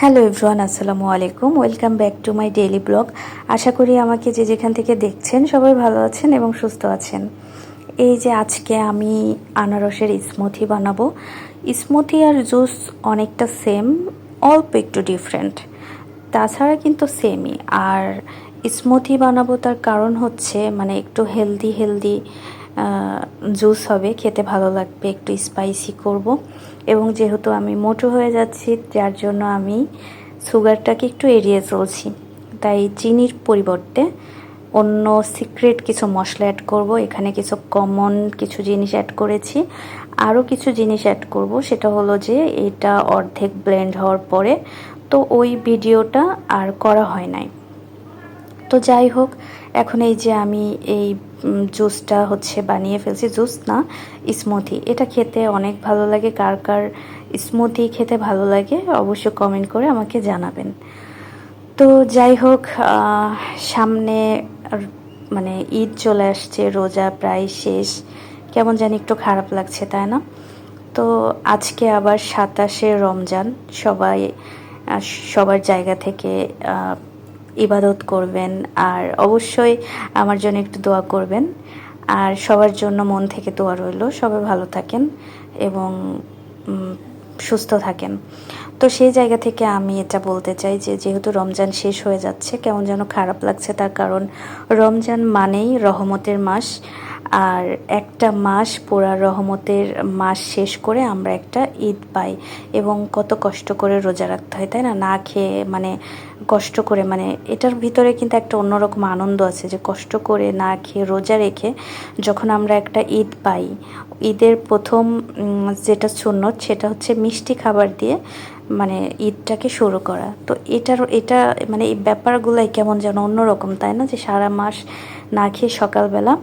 Hello everyone আসসালামু আলাইকুম। Welcome back to my daily blog আশা করি আমাকে যে যেখান থেকে দেখছেন সবাই ভালো আছেন এবং সুস্থ আছেন। এই যে আজকে আমি আনারসের স্মুথি বানাবো। স্মুথি আর জুস অনেকটা সেম অল্প একটু ডিফারেন্ট তাছাড়া কিন্তু সেমই আর স্মুথি বানাবো তার কারণ হচ্ছে মানে একটু হেলদি হেলদি জুস হবে, খেতে ভালো লাগবে, একটু স্পাইসি করব। এবং যেহেতু আমি মোটো হয়ে যাচ্ছি, যার জন্য আমি সুগারটাকে একটু এড়িয়ে চলছি। তাই চিনির পরিবর্তে অন্য সিক্রেট কিছু মশলা অ্যাড করব। এখানে কিছু কমন কিছু জিনিস অ্যাড করেছি। আরও কিছু জিনিস অ্যাড করব, সেটা হলো যে এটা অর্ধেক ব্লেন্ড হওয়ার পরে তো ওই ভিডিওটা আর করা হয় নাই। তো যাই হোক, এখন এই যে আমি এই জুসটা হচ্ছে বানিয়ে ফেলছি, জুস না, স্মুথি। এটা খেতে অনেক ভালো লাগে, কার কার স্মুথি খেতে ভালো লাগে অবশ্য কমেন্ট করে আমাকে জানাবেন। তো যাই হোক সামনে মানে ঈদ চলে আসছে, রোজা প্রায় শেষ। কেমন জানি একটু খারাপ লাগছে, তাই না? তো আজকে আবার সাতাশে রমজান, সবাই সবার জায়গা থেকে ইবাদত করবেন আর অবশ্যই আমার জন্য একটু দোয়া করবেন। আর সবার জন্য মন থেকে দোয়া রইল, সবাই ভালো থাকেন এবং সুস্থ থাকেন। তো সেই জায়গা থেকে আমি এটা বলতে চাই যে, যেহেতু রমজান শেষ হয়ে যাচ্ছে, কেমন যেন খারাপ লাগছে তার কারণ, রমজান মানেই রহমতের মাস। আর একটা মাস পুরা রহমতের মাস শেষ করে আমরা একটা ঈদ পাই এবং কত কষ্ট করে রোজা রাখতে হয়, তাই না? না খেয়ে মানে কষ্ট করে মানে এটার ভিতরে কিন্তু একটা অন্যরকম আনন্দ আছে যে কষ্ট করে না খেয়ে রোজা রেখে যখন আমরা একটা ঈদ পাই, ঈদের প্রথম যেটা সুন্নত সেটা হচ্ছে মিষ্টি খাবার দিয়ে মানে ঈদটাকে শুরু করা। তো এটার, এটা মানে এই ব্যাপারগুলাই কেমন যেন অন্যরকম, তাই না? যে সারা মাস না খেয়ে সকালবেলা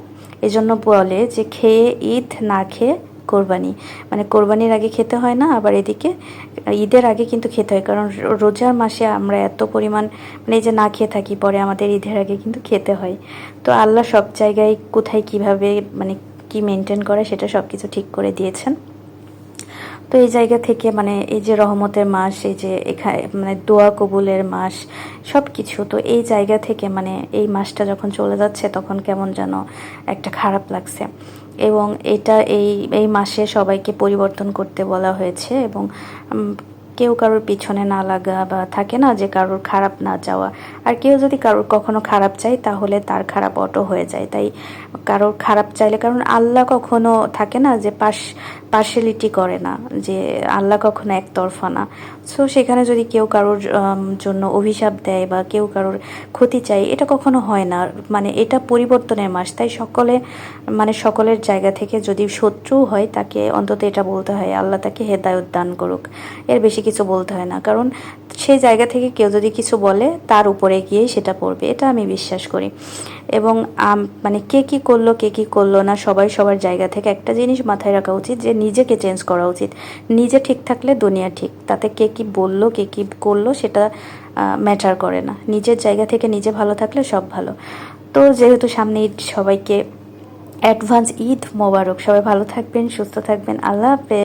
এজন্য বলে যে খেয়ে, ঈদ না খেয়ে কোরবানি। মানে কোরবানির আগে খেতে হয় না, আবার এদিকে ঈদের আগে কিন্তু খেতে হয়। কারণ রোজার মাসে আমরা এত পরিমাণ মানে যে না খেয়ে থাকি, পরে আমাদের ঈদের আগে কিন্তু খেতে হয়। তো আল্লাহ সব জায়গায় কোথায় কীভাবে মানে কি মেনটেন করে সেটা সব কিছু ঠিক করে দিয়েছেন। তো এই জায়গা থেকে মানে এই যে রহমতের মাস, এই যে এখানে মানে দোয়া কবুলের মাস সব কিছু তো এই জায়গা থেকে মানে এই মাসটা যখন চলে যাচ্ছে তখন কেমন যেন একটা খারাপ লাগছে। এবং এটা এই এই মাসে সবাইকে পরিবর্তন করতে বলা হয়েছে এবং কেউ কারোর পিছনে না লাগা বা থাকে না যে কারোর খারাপ না যাওয়া আর কেউ যদি কারোর কখনো খারাপ চায় তাহলে তার খারাপ অটো হয়ে যায়। তাই কারোর খারাপ চাইলে, কারণ আল্লাহ কখনো থাকে না যে পাশ পার্শালিটি করে না, যে আল্লাহ কখনো একতরফা না। সো সেখানে যদি কেউ কারোর জন্য অভিশাপ দেয় বা কেউ কারোর ক্ষতি চায়, এটা কখনো হয় না। মানে এটা পরিবর্তনের মাস। তাই সকলে মানে সকলের জায়গা থেকে যদি শত্রু হয়, তাকে অন্তত এটা বলতে হয়, আল্লাহ তাকে হেদায়ত দান করুক। এর বেশি কিছু বলতে হয় না। কারণ সেই জায়গা থেকে কেউ যদি কিছু বলে, তার উপরে গিয়েই সেটা পড়বে। এটা আমি বিশ্বাস করি। এবং মানে কে কি করল, কে কি করল না, সবাই সবার জায়গা থেকে একটা জিনিস মাথায় রাখা উচিত যে নিজেকে চেঞ্জ করা উচিত। নিজে ঠিক থাকলে দুনিয়া ঠিক। তাতে কে কী বলল, কে কী করল সেটা ম্যাটার করে না। নিজের জায়গা থেকে নিজে ভালো থাকলে সব ভালো। তো যেহেতু সামনে সবাইকে অ্যাডভান্স ঈদ মোবারক। সবাই ভালো থাকবেন, সুস্থ থাকবেন। আল্লাহ হাফেজ।